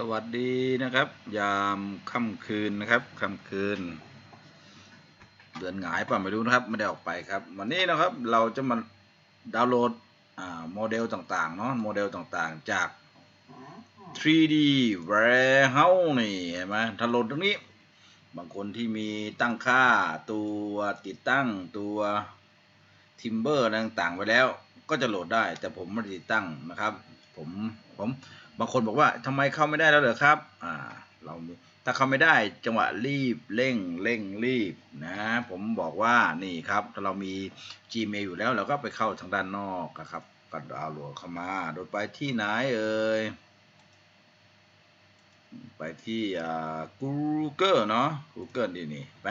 สวัสดีนะครับ ยามค่ำคืนนะครับค่ำคืน เดือนหงายป่ะไม่รู้นะครับไม่ได้ออกไปครับ วันนี้นะครับเราจะมาดาวน์โหลดอ่าโมเดลต่างๆเนาะโมเดลต่างๆจาก 3D Warehouse นี่เห็นไหมถ้าโหลดตรงนี้ บางคนที่มีตั้งค่าตัวติดตั้งตัวทิมเบอร์ต่างๆ ไว้แล้ว ก็จะโหลดได้ แต่ผมไม่ได้ติดตั้งนะครับ ผมผม บางคนบอกว่าทำไมเข้าไม่ได้แล้วเหรอครับอ่าเรามีถ้าเข้าไม่ได้จังหวะรีบเร่งเร่งรีบนะผมบอกว่านี่ครับถ้าเรามี Gmail อยู่แล้วเราก็ไปเข้าทางด้านนอกนะครับก็ดาวน์โหลดเข้ามาโดยไปที่ไหนเอ่ยไปที่อ่า Google เนาะ Google นี่นี่ไป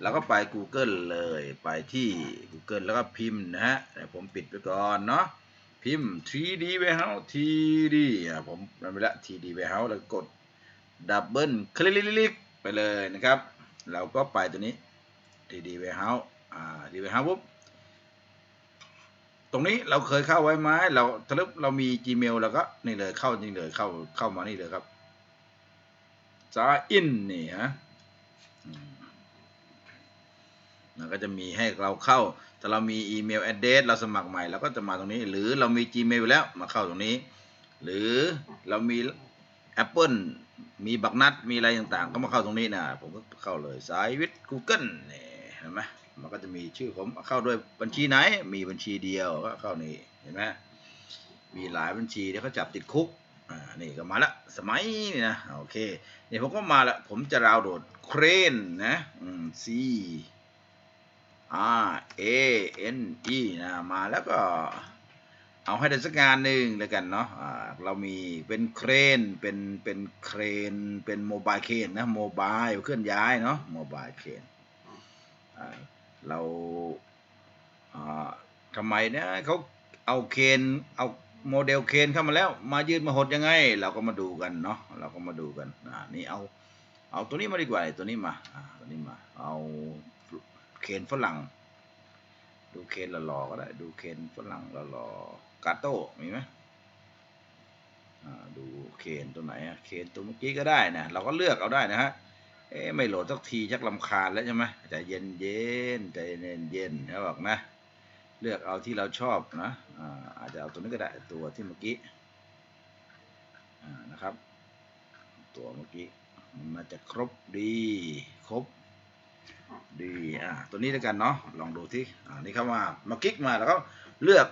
แล้วก็ไป Google เลยไปที่ Google แล้วก็พิมพ์นะฮะผมปิดไปก่อนเนาะ พิมพ์ 3D Warehouse 3D อะผมมันไปละ 3D Warehouse แล้วกดดับเบิลคลิกไปเลยนะครับ เราก็ไปตัวนี้ 3D Warehouse อ่า 3D Warehouse ปุ๊บตรงนี้เราเคยเข้าไว้ไหมเราถ้าเรามี Gmail เราก็นี่เลยเข้าจริงเลยเข้าเข้ามานี่เลยครับ sign in นี่ฮะ อืมแล้วก็จะมีให้เราเข้า ถ้าเรามีอีเมล address เราสมัครใหม่เราก็จะมาตรงนี้ หรือเรามี Gmail แล้วมาเข้าตรงนี้ หรือเรามี Apple มีบักนัดมีอะไรต่างๆ ก็มาเข้าตรงนี้นะผมก็เข้าเลยสายวิทย์ Google นี่เห็นไหมมันก็จะมีชื่อผมเข้าด้วยบัญชีไหน มีบัญชีเดียวก็เข้านี่เห็นไหมมีหลายบัญชีเดี๋ยวเขาจับติดคุกอ่านี่ก็มาละสมัยนี่นะโอเคเนี่ยผมก็มาละผมจะดาวน์โหลดเครนนะอืม C R A N E นะมาแล้วก็เอาให้ได้สักงานหนึ่งแล้วกันเนาะอ่าเรามีเป็นเครน เป็น เป็นเครน เป็นโมบายเครนนะ โมบายเคลื่อนย้ายเนาะ โมบายเครนอ่าเราอ่าทำไมเนี่ยเขาเอาเครน เอาโมเดลเครนเข้ามาแล้ว มายืดมาหดยังไง เราก็มาดูกันเนาะ เราก็มาดูกันนี่เอา เอาตัวนี้มาดีกว่า ตัวนี้มาตัวนี้มา เอา เคนฝรั่ง ดูเคนหล่อๆก็ได้ ดูเคนฝรั่งหล่อๆกาโต้มีไหมอ่าดูเคนตัวไหนอะเคนตัวเมื่อกี้ก็ได้นะเราก็เลือกเอาได้นะฮะเอ๊ไม่โหลดสักทีชักลำคาญแล้วใช่ไหมใจเย็นเย็นใจเย็นเย็นๆเขาบอกนะ เลือกเอาที่เราชอบนะอ่าอาจจะเอาตัวนี้ก็ได้ตัวที่เมื่อกี้อ่านะครับ ตัวเมื่อกี้มันจะครบดี ครบ ดีอะตัวนี้แล้วกันเนาะลองดูที่อ่านี่เข้ามามาคลิกมาแล้วก็เลือก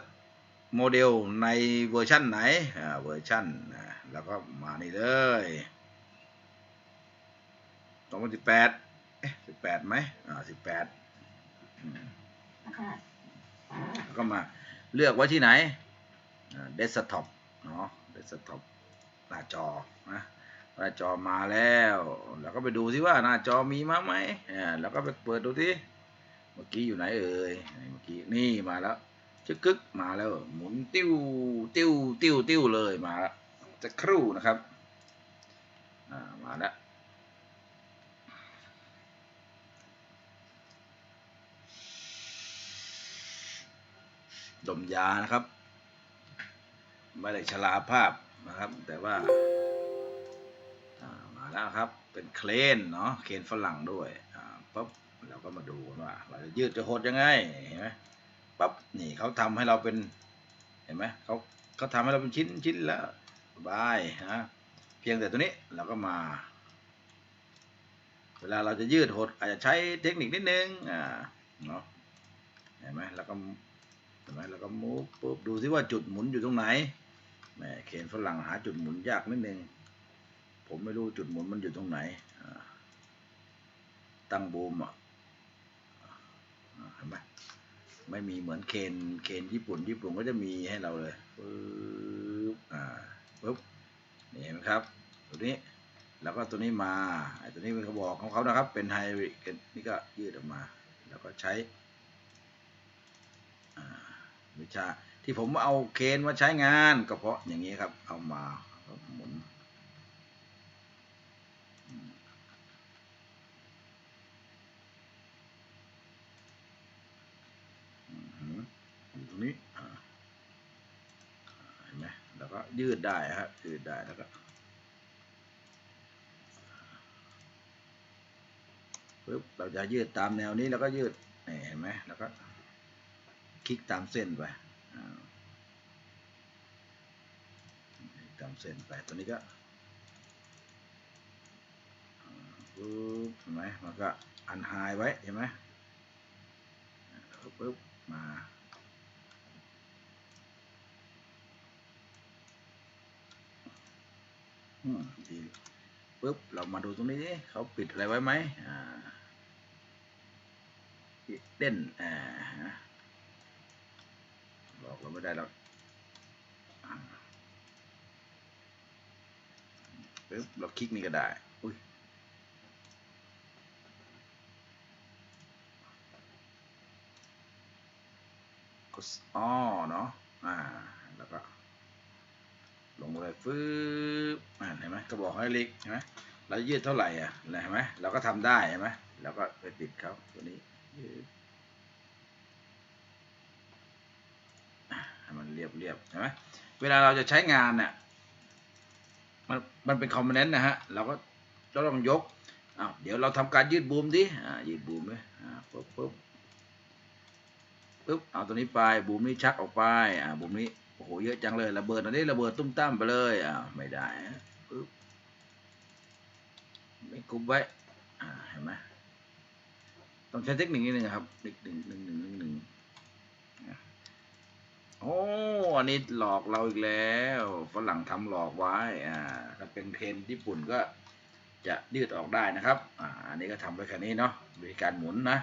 โมเดลในเวอร์ชั่นไหนอ่าเวอร์ชั่นนะแล้วก็มานี่เลยสองพันสิบแปดเอ๊ะสิบแปดไหมอ่าสิบแปดแล้วก็มาเลือกไว้ที่ไหนเดสก์ท็อปเนาะเดสก์ท็อปหน้าจอนะ หน้าจอมาแล้วเราก็ไปดูซิว่าหน้าจอมีมาไหมอ่าแล้วก็ไปเปิดดูที่เมื่อกี้อยู่ไหนเอ่ยเมื่อกี้นี่มาแล้วชึกกึกมาแล้ว หมุนติ้วติ้วติ้วติ้วเลยมาแล้วจะครู่นะครับอ่ามาแล้วดมยานะครับ ไม่ได้ชราภาพนะครับ แต่ว่า แล้วครับ เป็นเครนเนาะเครนฝรั่งด้วยอ่าปั๊บเราก็มาดูว่าเราจะยืดจะหดยังไงเห็นไหมปั๊บนี่เขาทำให้เราเป็นเห็นไหมเขาเขาทำให้เราเป็นชิ้นชิ้นแล้วบายนะเพียงแต่ตัวนี้เราก็มา เวลาเราจะยืดหดอาจจะใช้เทคนิคนิดนึงอ่าเนาะเห็นไหมแล้วก็เห็นไหมแล้วก็มูฟปุ๊บดูซิว่าจุดหมุนอยู่ตรงไหนแหมเคนฝรั่งหาจุดหมุนยากนิดนึง ผมไม่รู้จุดหมุนมันอยู่ตรงไหน ตั้งบูมอะเห็นไหมไม่มีเหมือนเคนเคนญี่ปุ่น ญี่ปุ่นก็จะมีให้เราเลยปึ๊บอ่าปึ๊บนี่เห็นไหมครับ ตัวนี้แล้วก็ตัวนี้มาไอ้ตัวนี้เป็นกระบอกของเขานะครับ เป็นไฮบริดนี่ก็ยืดออกมา แล้วก็ใช้อ่าวิชาที่ผมเอาเคนมาใช้งานก็เพราะอย่างนี้ครับ เอามาหมุน รงนี้เห็นไหมแล้วก็ยืดได้ครับยืดได้แล้วก็ปึ๊บเราจะยืดตามแนวนี้แล้วก็ยืดเห็นไหมแล้วก็คลิกตามเส้นไปตามเส้นไปตัวนี้ก็ปึ๊บเห็นไหมมันก็อันไฮไว้เห็นไหมปึ๊บมา ปึ๊บเรามาดูตรงนี้เขาปิดอะไรไว้ไหมเต้นอ่าบอกเราไม่ได้หรอกอ่าปึ๊บเราคลิกนี่ก็ได้อุ้ยกดอ้อเนาะอ่าแล้วก็ ลงเลยฟืบอ่าเห็นไหมก็บอกให้เล็กเห็นไหมเรายืดเท่าไหร่อะเห็นไหมเราก็ทำได้เห็นไหมเราก็ไปติดเขาตัวนี้ยืดให้มันเรียบเรียบเห็นไหมเวลาเราจะใช้งานเนี่ยมันมันเป็นคอมโพเนนต์นะฮะเราก็จะต้องยกอ้าวเดี๋ยวเราทำการยืดบูมดิอ่ายืดบูมไหมอ่าปุ๊บปุ๊บปุ๊บเอาตัวนี้ไปบูมนี้ชักออกไปอ่าบูมนี้ โอ้โหเยอะจังเลยระเบิดอันนี้ระเบิดตุ้มตั้มไปเลยอ่าไม่ได้ปุ๊บไม่กุบไว้อ่าเห็นไหมต้องใช้เทคนิคนิดนึงครับหนึ่งหนึ่งหนึ่งหนึ่งหนึ่งหนึ่งโอ้อันนี้หลอกเราอีกแล้วฝรั่งทำหลอกไว้อ่าถ้าเป็นเทรนญี่ปุ่นก็จะยืดออกได้นะครับ อ่า อันนี้ก็ทำไว้แค่นี้เนาะวิธีการหมุนนะ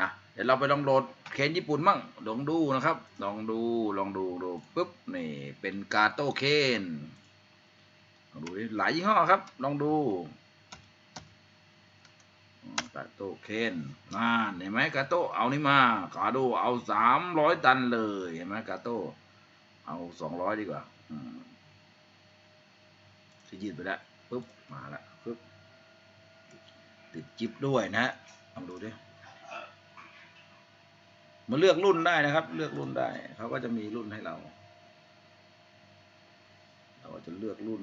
อะ เดี๋ยวเราไปลองโหลด เคนญี่ปุ่นมั่งลองดูนะครับ ลองดูลองดูดูปุ๊บนี่เป็นกาโต้เคนลองดูหลายยี่ห้อครับ ลองดูกาโต้เคนน่านเห็นไหมกาโต้เอานี่มากาโดเอาสามร้อยตันเลยเห็นไหมกาโต้เอาสองร้อยดีกว่าอืมที่ยืดไปแล้วปุ๊บมาแล้วปุ๊บติดจิ๊บด้วยนะฮะลองดูดิ มาเลือกรุ่นได้นะครับ เลือกรุ่นได้เขาก็จะมีรุ่นให้เรา เราก็จะเลือกรุ่น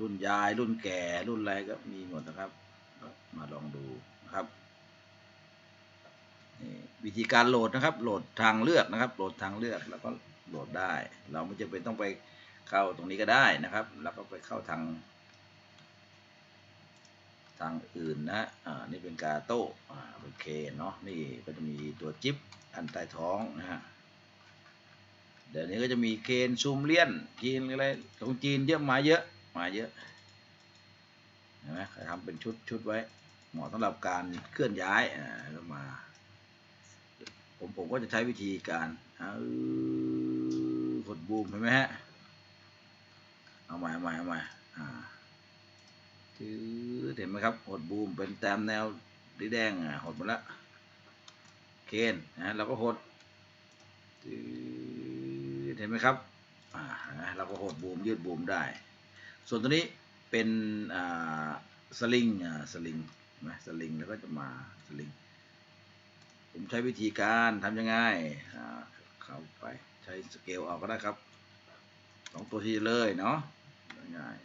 รุ่นยายรุ่นแก่รุ่นอะไรก็มีหมดนะครับมาลองดูนะครับวิธีการโหลดนะครับ โหลดทางเลือกนะครับ โหลดทางเลือกแล้วก็โหลดได้ เราไม่จำเป็นต้องไปเข้าตรงนี้ก็ได้นะครับ แล้วก็ไปเข้าทาง ทางอื่นนะอ่านี่เป็นกาโต้อ่าเป็นเคเนาะนี่ก็จะมีตัวจิ๊บอันใต้ท้องนะฮะเดี๋ยวนี้ก็จะมีเคนซูมเลียนจีนอะไรของจีนเยอะมาเยอะมาเยอะเห็นไหมเขาทำเป็นชุดชุดไว้ เหมาะสำหรับการเคลื่อนย้ายอ่าแล้วมา ผมผมก็จะใช้วิธีการเอากดบูมเห็นไหมฮะเอาใหม่เอาใหม่เอาใหม่อ่า ถือเห็นไหมครับ หดบูมเป็นต้มแนวสีแดงอะหดหมดละเคนนะเราก็หดถือเห็นไหมครับอ่านะเราก็หดบูมยืดบูมได้ ส่วนตัวนี้เป็นอ่าสลิงอ่าสลิงนไหมสลิงแล้วก็จะมาสลิงผมใช้วิธีการทำยังไงอ่าเข้าไปใช้สเกลเอาก็ได้ครับสองตัวที่เลยเนาะง่าย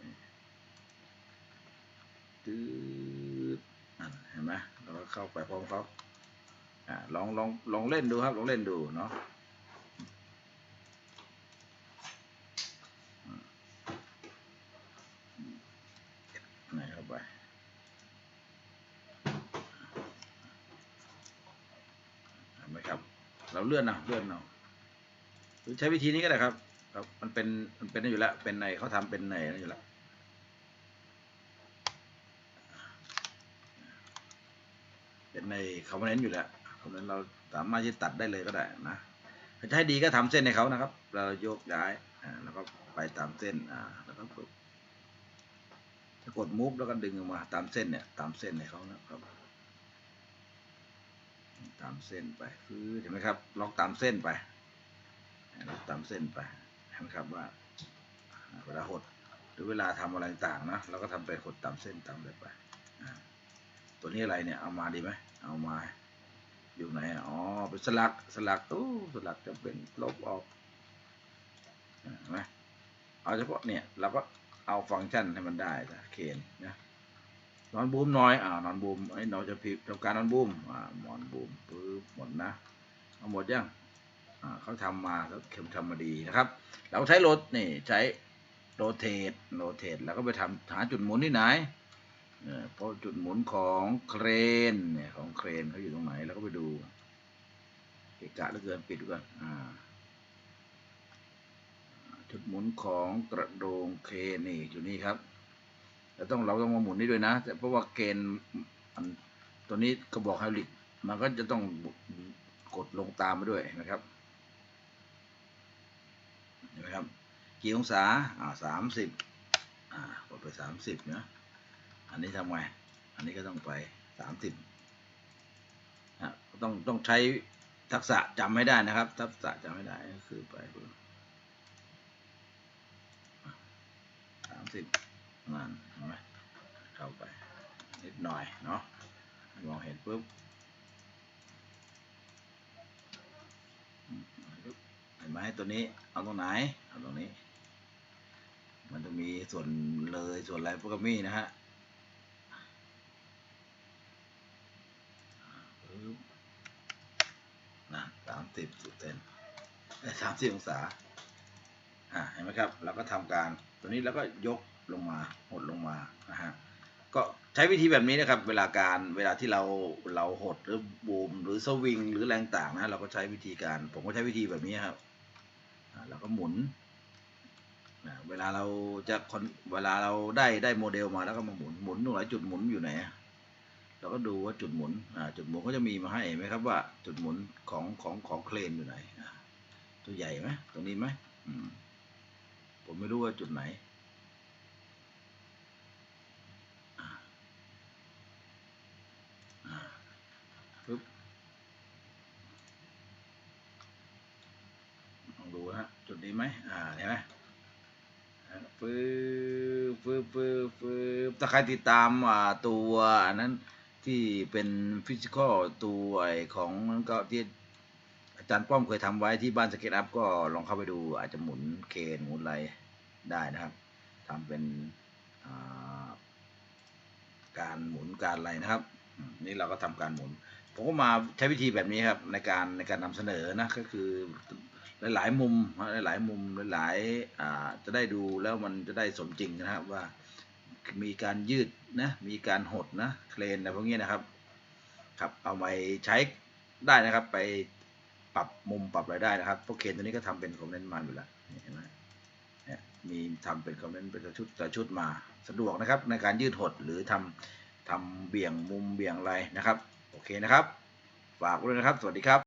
ๆตืดนั่นเห็นไหมเราก็เข้าไปพร้อมเขาอ่าลองลองลองเล่นดูครับ ลองเล่นดูเนาะไหนเข้าไปเห็นไหมครับ เราเลื่อนเอาเลื่อนเอาใช้วิธีนี้ก็ได้ครับครับ มันเป็นมันเป็นอยู่แล้ว เป็นในเขาทำเป็นในอยู่แล้ว เป็น ในคอมโพเนนต์อยู่แล้วคอมโพเนนต์เราสามารถที่ตัดได้เลยก็ได้นะถ้าจะให้ดีก็ทำเส้นให้เขานะครับ เราโยกย้ายแล้วก็ไปตามเส้นแล้วก็ปึ๊บถ้ากดมูฟแล้วก็ดึงออกมาตามเส้นเนี่ยตามเส้นให้เขานะครับ ตามเส้นไปคือเห็นไหมครับ ล็อกตามเส้นไปล็อกตามเส้นไปเห็นไหมครับว่าเวลาหดหรือเวลาทำอะไรต่างนะเราก็ทำไปหดตามเส้นตามอะไรไปตัวนี้อะไรเนี่ยเอามาดีไหม เอามา อยู่ไหน อ๋อ เป็นสลัก สลักตู้สลักจะเป็นลบออกอ่าเห็นไหมเอาเฉพาะเนี่ยเราก็เอาฟังก์ชันให้มันได้นะเคนนะนอนบูมหน่อยอ่านอนบูมไอ้เราจะผิดทำการนอนบูมอ่านอนบูมปึ๊บหมดนะเอาหมดยังอ่าเขาทำมาแล้วเข็มทำมาดีนะครับ เราใช้รถนี่ใช้โรเตโรเตแล้วก็ไปทำหาจุดหมุนที่ไหน เออเพราะจุดหมุนของเครนเนี่ยของเครนเขาอยู่ตรงไหนแล้วก็ไปดูเกะกะเหลือเกินปิดก่อนอ่าจุดหมุนของกระโดงเครนนี่อยู่นี่ครับแล้วต้องเราต้องมาหมุนนี่ด้วยนะ แต่เพราะว่าเกณฑ์อันตัวนี้กระบอกไฮดรอลิกมันก็จะต้องกดลงตามมาด้วยนะครับเห็นไหมครับกี่องศาอ่าสามสิบอ่ากดไปสามสิบนะ อันนี้ทำไง อันนี้ก็ต้องไปสามสิบอะต้องต้องใช้ทักษะจำให้ได้นะครับ ทักษะจำให้ได้ก็คือไปสามสิบนั่นเห็นไหมเข้าไป นิดหน่อยเนาะมองเห็นปุ๊บเห็นไหมตัวนี้เอาตรงไหน เอาตรงนี้ มันจะมีส่วนเลยส่วนอะไรพวกก็มีนะฮะปึ๊บนะ สิบสุดเซนสามสิบองศาอ่าเห็นไหมครับเราก็ทำการตัวนี้แล้วก็ยกลงมาหดลงมานะฮะก็ใช้วิธีแบบนี้นะครับ เวลาการเวลาที่เราเราหดหรือบูมหรือสวิงหรือแรงต่างนะเราก็ใช้วิธีการ ผมก็ใช้วิธีแบบนี้ครับเราก็หมุนเวลาเราจะคนเวลาเราได้ได้โมเดลมาแล้วก็มาหมุนหมุนตรงไหนจุดหมุนอยู่ไหน เราก็ดูว่าจุดหมุนอ่าจุดหมุนก็จะมีมาให้เห็นไหมครับว่าจุดหมุนของของของเครนอยู่ไหนตัวใหญ่ไหมตรงนี้ไหมอืมผมไม่รู้ว่าจุดไหนอ่าอ่าปึ๊บลองดูนะฮะจุดนี้ไหมอ่าเห็นไหมอ่าปึ๊บปึ๊บปึ๊บปึ๊บถ้าใครติดตามอ่าตัวอันนั้น ที่เป็นฟิสิกอลตัวไอของนั้นก็ที่อาจารย์ป้อมเคยทำไว้ที่บ้านสเก็ตอัพก็ลองเข้าไปดูอาจจะหมุนเคนหมุนอะไรได้นะครับทำเป็นการหมุนการอะไรนะครับ นี่เราก็ทำการหมุน ผมก็มาใช้วิธีแบบนี้ครับในการในการนำเสนอนะก็คือหลายๆมุมหลายๆมุมหลายๆจะได้ดูแล้วมันจะได้สมจริงนะครับว่า มีการยืดนะมีการหดนะเครนอะไรพวกนี้นะครับครับเอาไปใช้ได้นะครับ ไปปรับมุมปรับอะไรได้นะครับพราะเคนตัวนี้ก็ทำเป็นคอมเมนต์มันอยู่แล้วเห็นไหมเนี่ยมีทำเป็นคอมเมนต์เป็นชุดแต่ชุดมาสะดวกนะครับ ในการยืดหดหรือทำทำเบี่ยงมุมเบี่ยงอะไรนะครับ โอเคนะครับ ฝากด้วยนะครับ สวัสดีครับ